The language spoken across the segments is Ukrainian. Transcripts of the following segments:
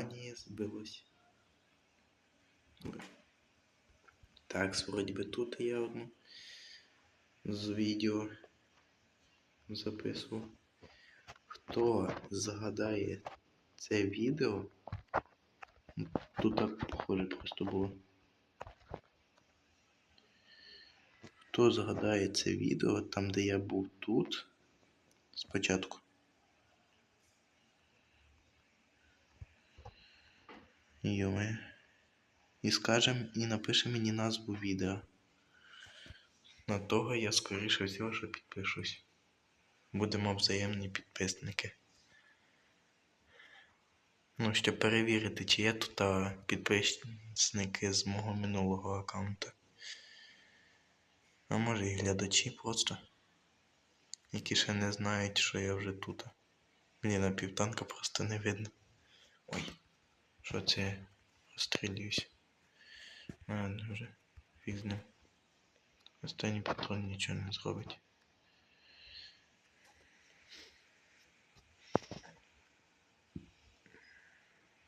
название збилось. Так, вроді би тут я одну з відео записував. Хто згадає це відео? Тут так похоже просто було. Хто згадає це відео, там де я був тут спочатку? Йоме. І скажем, і напише мені назву відео. На того я скоріше всього, що підпишусь. Будемо взаємні підписники. Ну, щоб перевірити, чи є тут підписники з мого минулого аккаунта. А може і глядачі просто. Які ще не знають, що я вже тут. Блін, на півтанка просто не видно. Ой, що це розстрілююсь. Ладно вже, фіг з ним. Останній патрон нічого не зробить.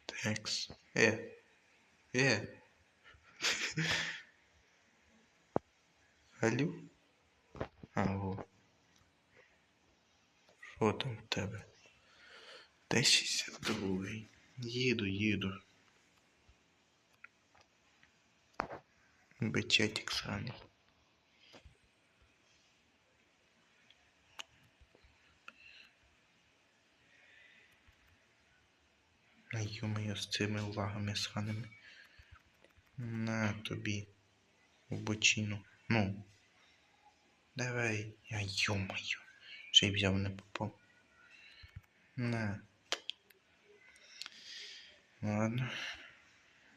Текс. Е. Е. Алло? А, во. Що там в тебе? Де 62 Їду, їду. Бичатик сраний. А ё-моё, з цими лагами сраними. На тобі. В бочину. Ну. Давай. А ё-моё. Ще й взяв не попав. На. Ладно.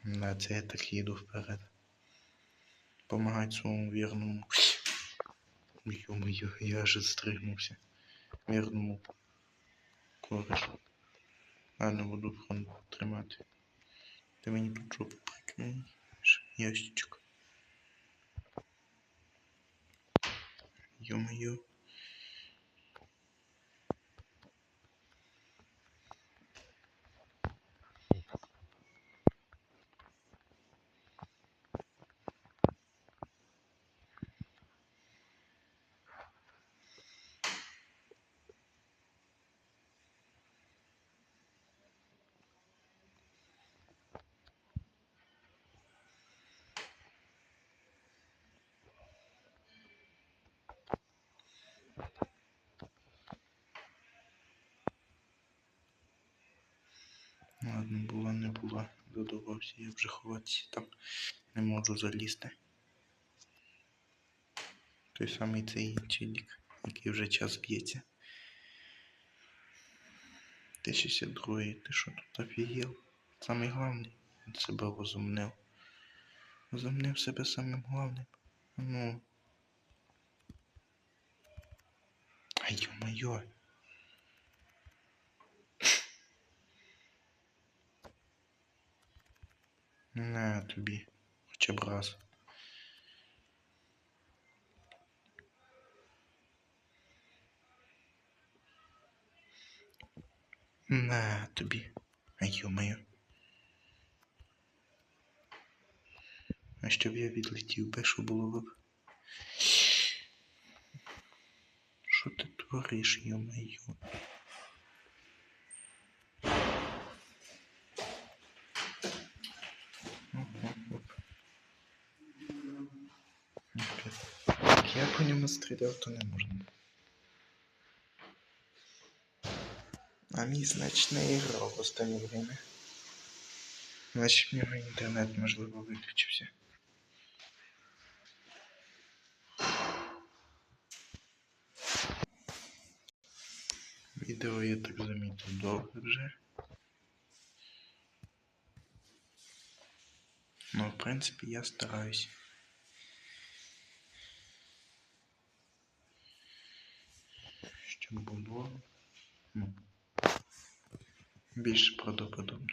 На це я так їду вперед. Помагать своєму вірному. Ё-моё, я аж стригнувся. Вірному корешу. Ладно, буду фронт тримати. Ти мені тут жопу прикриєш. Ящичок. Ё-моё. Ладно, була, не була. Додумався, я вже ховатися там не можу залізти. Той самий цей челік, який вже час б'ється. Ти 62 ти що тут офігел? Самий главний, він себе возумнив. Возумнив себе самим главним. Ну. Ай, ё-моё. На тобі, хоча б раз. На тобі. Ай, ё-моё. А щоб я відлетів би, що було б. Що ти твориш, ё-моё? Як я по ньому стріляв, то не можна. А мій значний грав в останнє время. Значить в нього інтернет, можливо, виключився. Відео я так замітив довго вже. Ну, в принципі, я стараюсь. Щоб було ну, більш правдоподобно.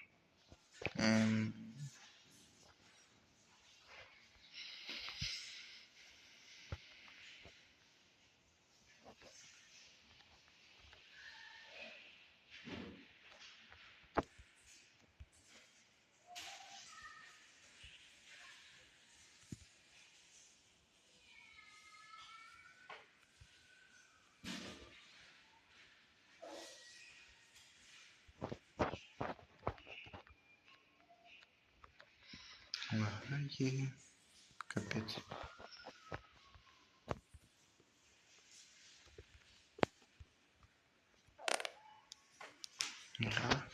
Ем... Ладно. Капец. Да.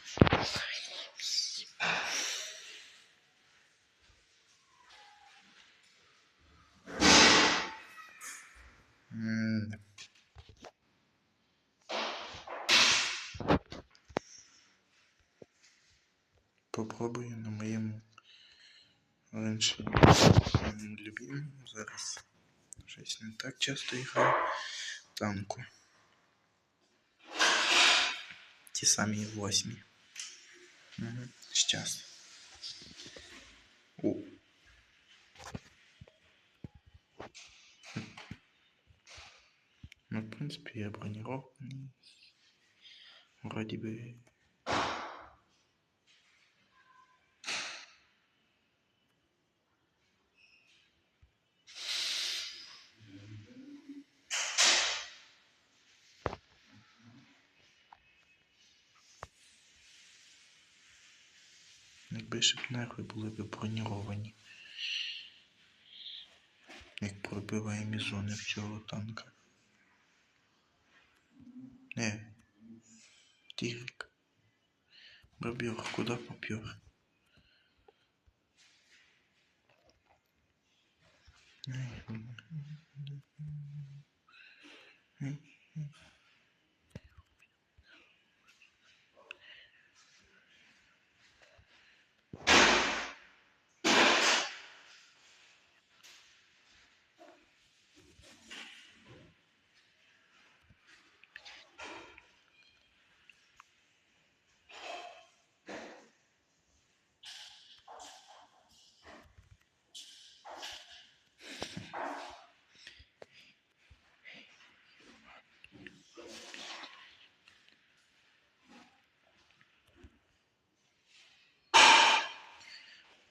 Попробую на моем раніше моєму любимому зараз. Щось не так часто граю. Танку. Ті самі восьмі. Угу. Сейчас. О. Ну, в принципе, я бронированный. Вроде бы Якби ще б нерви були б броніровані. Як пробиваємо зони в цього танка. Не. Тігрик. Бобер, куда попер?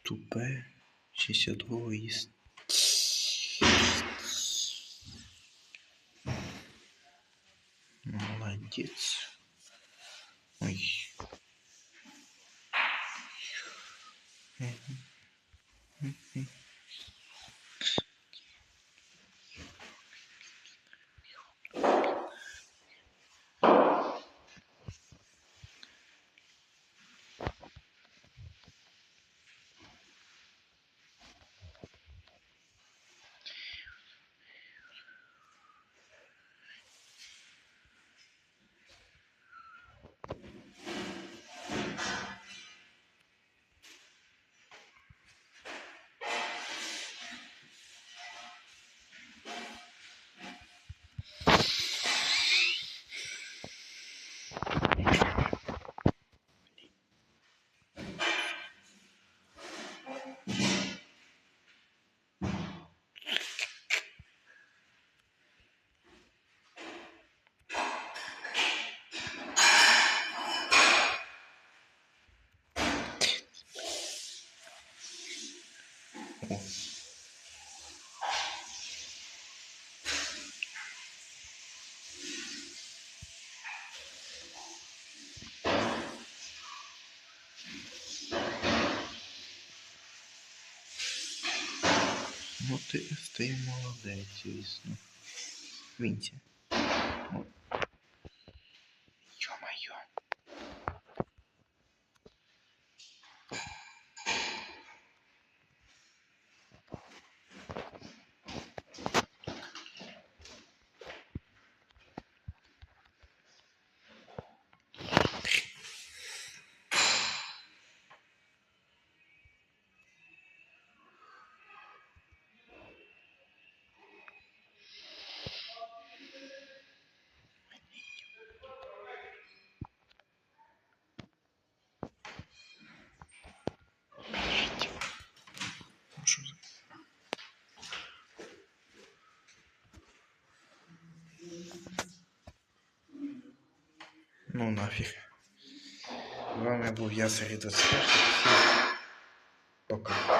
Тупе 62 із. Молодец. Yeah. Ну ти, ти молодець, звісно. Вінці. Нафіг. З вами був я Сергій Доцвер. Пока.